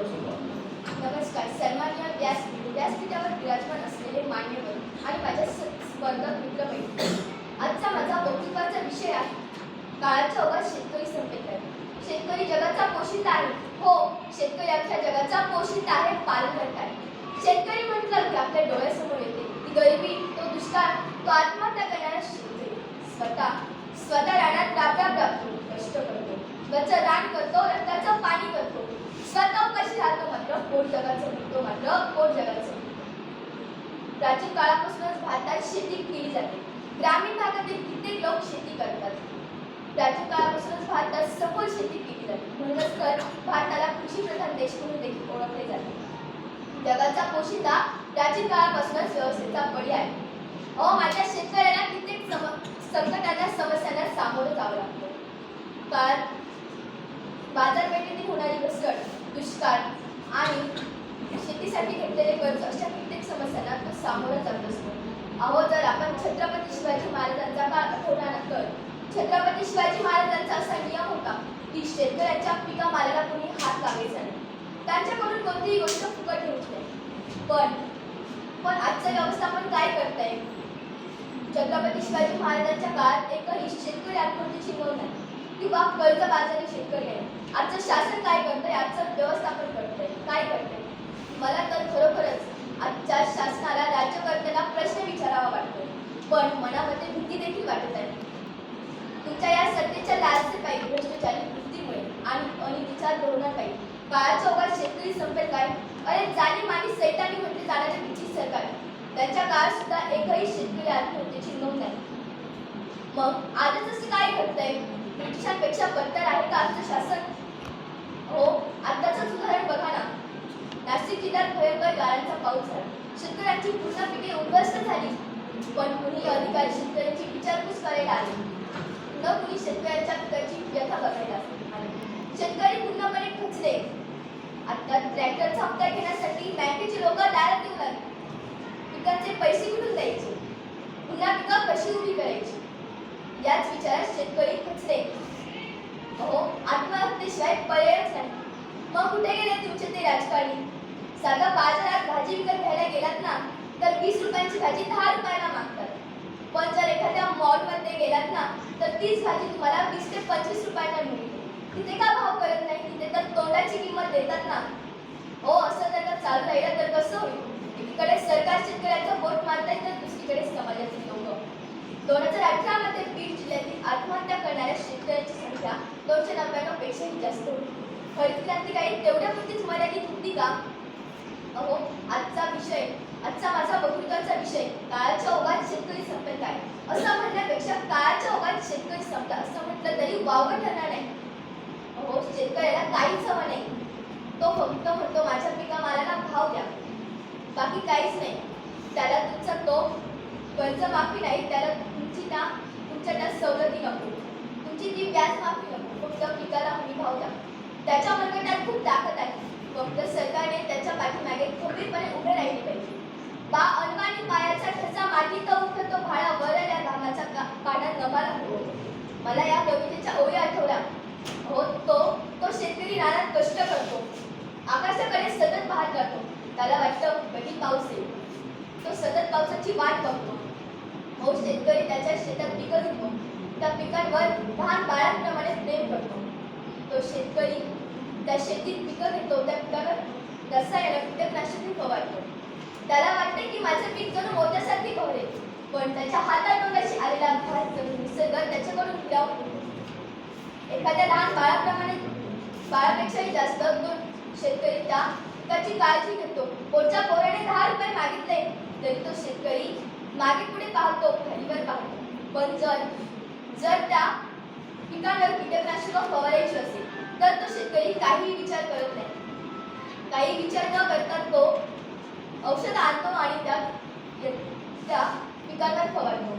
नमस्कार. सन्माननीय व्यासपीठ व्यासपीठावर विराजमान असलेले मान्यवर आणि माझ्या स- स्पर्धक मित्रमैत्री आजचा माझा कौतुकाचा विषय आहे. काळाच्या ओघात शेतकरी संपेत आहे शेतकरी जगाचा पोषित आहे. हो शेतकरी अख्ख्या जगाचा पोषित आहे पालनकर्ता आहे. शेतकरी म्हटलं की आपल्या डोळ्यासमोर येते. ती गरिबी तो दुष्काळ तो आत्महत्या करणारा शेतकरी स्वतः स्वतः रानात राब राब राबतो कष्ट करतो स्वतः रान करतो रक्ताचं पाणी करतो स्वतः कशी राहतो मात्र पोट जगाचं म्हणतो मात्र पोट जगाचं प्राचीन काळापासूनच भारतात शेती केली जाते. ग्रामीण भागातील कित्येक लोक शेती करतात. प्राचीन काळापासूनच भारतात सखोल शेती केली जाते. म्हणूनच तर भारताला कृषी प्रधान देश म्हणून देखील ओळखले जाते. जगाचा पोशिंदा प्राचीन काळापासूनच व्यवस्थेचा बळी आहे. अहो माझ्या शेतकऱ्यांना कित्येक सम संकटांना समस्यांना सामोरं जावं लागतं. काळ बाजारपेठेतील होणारी घसरण दुष्काळ आणि शेतीसाठी घेतलेले कर्ज अशा समस्यांना तो सामोरा जात असतो. अहो जर आपण छत्रपती शिवाजी महाराजांचा काळ आठवला तर छत्रपती शिवाजी महाराजांचा असा नियम होता की शेतकऱ्यांच्या पिका मालाला कोणी हात लावायचा नाही. त्यांच्याकडून कोणतीही गोष्ट फुकट होत नाही. पण पण आजचं व्यवस्थापन काय करताय? छत्रपती शिवाजी महाराजांच्या काळात एकही शेतकरी आत्महत्येची नोंद नाही. किंवा कर्ज बाजारी शेतकरी आहे. आजचं शासन काय करतंय? आजचं व्यवस्थापन करतंय. काय करतंय? मला तर खरोखर पण मनामध्ये भीती देखील वाटत आहे. तुमच्या या सत्तेच्या लालसेपायी भ्रष्टाचारी वृत्तीमुळे आणि अनितीच्या धोरणापायी काळाच्या ओघात शेतकरी संपेल काय? अरे जाली आणि सैतानी म्हटले जाणारे ब्रिटिश सरकार. त्यांच्या काळात सुद्धा एकही शेतकरी आत्महत्येची नोंद नाही. मग आजच असं काय घडतंय? ब्रिटिशांपेक्षा बदतर आहे का आमचं शासन? हो आताचंच उदाहरण बघा ना. नाशिक जिल्ह्यात भयंकर गाळांचा पाऊस झाला. शेतकऱ्यांची पूर्ण पिके उद्ध्वस्त झाली. पण कुणी अधिकारी शेतकऱ्यांची विचारपूस करायला आले न कुणी शेतकऱ्यांच्या पिकाची व्यथा बघायला शेतकरी पूर्णपणे खचले आता ट्रॅक्टरचा हप्ता घेण्यासाठी बँकेची लोक दारात येऊ लागले पिकांचे पैसे मिळून द्यायचे? पुन्हा पिकं कशी उभी करायची? याच विचारात शेतकरी खचले अहो आत्महत्येशिवाय पर्यायच नाही. मग कुठे गेले तुमचे ते राजकारणी? साधा बाजारात भाजी विकत घ्यायला गेलात ना? तर वीस रुपयांची भाजी दहा रुपयाला मागतात. पण जर एखाद्या मॉलमध्ये गेलात ना तर तीच भाजी तुम्हाला वीस ते पंचवीस रुपयाला मिळते. तिथे का भाव करत नाही तिथे तर तोंडाची किंमत देतात ना. हो असं जर चालू राहिलं तर कसं होईल? एकीकडे सरकार शेतकऱ्यांचं बोट मारताय तर दुसरीकडे समाजातील लोक. दोन हजार अठरामध्ये बीड जिल्ह्यातील आत्महत्या करणाऱ्या शेतकऱ्यांची संख्या दोनशे नव्याण्णव पेक्षाही जास्त होती. हरित क्रांतिकारी तेवढ्या पुरतीच मर्यादित होती का? अहो आजचा विषय आजचा माझा वक्तृत्वाचा विषय काळाच्या ओघात शेतकरी संपेल काय असं म्हणण्यापेक्षा काळाच्या ओघात शेतकरी संपला असं म्हटलं तरी वावगं ठरणार नाही. अहो शेतकऱ्याला काहीच हवं नाही. तो फक्त म्हणतो माझ्या पिका मालाला भाव द्या. बाकी काहीच नाही. त्याला तुमचा तो कर्ज माफी नाही त्याला तुमची ना तुमच्या त्या सवलती नको. तुमची ती व्याज माफी नको. फक्त पिकाला हमी भाव द्या. त्याच्या मनगटात खूप ताकद आहे. फक्त सरकार त्याच्या पाठीमागे खंबीरपणे उभे राहिले पाहिजे बा अनवाणी पायाचा ठसा मातीत उठतो भाळा वरल्या घामाचा का कानात नभाला मला या कवितेच्या ओळी आठवल्या. हो तो तो शेतकरी रानात कष्ट करतो. आकाशाकडे सतत पाहत राहतो. त्याला वाटतं कधी पाऊस येईल. तो सतत पावसाची वाट बघतो. हो शेतकरी त्याच्या शेतात पिकं घेतो. त्या पिकांवर लहान बाळांप्रमाणे प्रेम करतो. तो शेतकरी त्या शेतीत पिकं घेतो त्या पिकावर रसायन कीटकनाशक फवारतो. त्याला वाटते की माझे पीक जणू मोत्यासारखी बहरेल पण त्याच्या हातातोंडाशी आलेला घास जणू निसर्ग त्याच्याकडून हिरावून एखाद्या लहान बाळाप्रमाणे बाळापेक्षाही जास्त दोन शेतकरी त्या पिकाची काळजी घेतो. पोटच्या पोराने दहा रुपये मागितले तरी तो शेतकरी मागे पुढे पाहतो खालीवर पाहतो. पण जर जर त्या पिकांवर कीटकनाशक फवारायची असेल तर तो शेतकरी काहीही विचार करत नाही. काही विचार न औषध आणतो आणि त्या त्या पिकांवर फवारतो.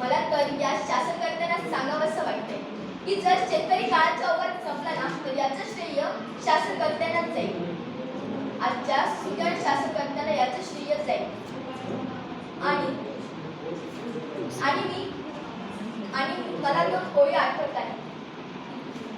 मला तर या शासनकर्त्यांना सांगावंसं वाटतंय की जर शेतकरी काळाचा अवघड संपला ना तर याचं श्रेय शासनकर्त्यांनाच जाईल. आजच्या सुजन शासनकर्त्यांना याचं श्रेय जाईल. आणि आणि मी आणि मला दोन ओळी आठवत आहे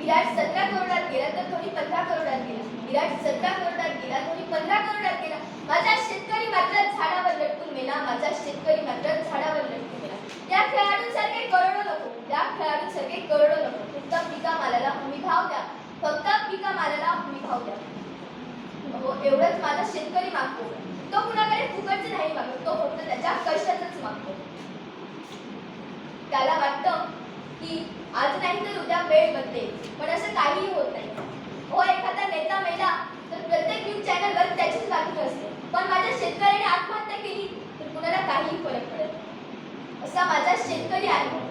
विराट सतरा करोडात गेला तर धोनी पंधरा करोडात गेला. विराट सतरा करोडात गेला धोनी पंधरा करोडात गेला. माझा शेतकरी मात्र झाडावर लटकून मेला माझा शेतकरी मात्र झाडावर लटकून मेला त्या खेळाडूंसारखे करोडो नको. त्या खेळाडूंसारखे करोडो नको. फक्त पिका मालाला हमी भाव द्या. फक्त पिका मालाला हमी भाव द्या. हो एवढंच माझा शेतकरी मागतो. तो कुणाकडे फुकटचं नाही मागतो. तो फक्त त्याच्या कष्टातच मागतो. त्याला वाटतं की आज नाही तर उद्या वेळ बदलेल पण असं काहीही होत नाही. हो एखादा नेता मेला तर प्रत्येक न्यूज चॅनलवर त्याचीच बातमी असते. पण माझ्या शेतकऱ्याने आत्महत्या केली तर कुणाला काहीही फरक पडत असा माझा शेतकरी आहे.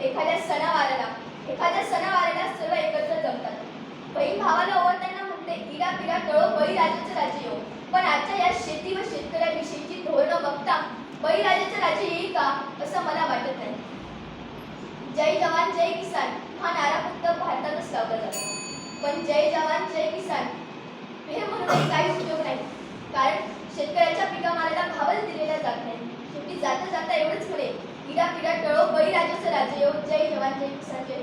एखाद्या सणावाराला एखाद्या सणावाराला सर्व एकत्र जमतात. बहीण भावाला ओवाळताना म्हणते इरा पिरा कळो बळी राजाचे राजे येऊ हो. पण आजच्या या शेती व शेतकऱ्याविषयीची धोरणं बघता बळीराजाचं राज्य येईल का असं मला वाटत नाही. जय जवान जय किसान हा नारा फक्त भारतातच लावला जातो. पण जय जवान जय किसान हे म्हणूनही काही उपयोग नाही. कारण शेतकऱ्याच्या पिकामालाला भावच दिलेला जात नाही. शेवटी जाता जाता एवढंच म्हणे इडा पिडा टळो बळीराजाचं राज्य येऊ जय जवान जय किसान जय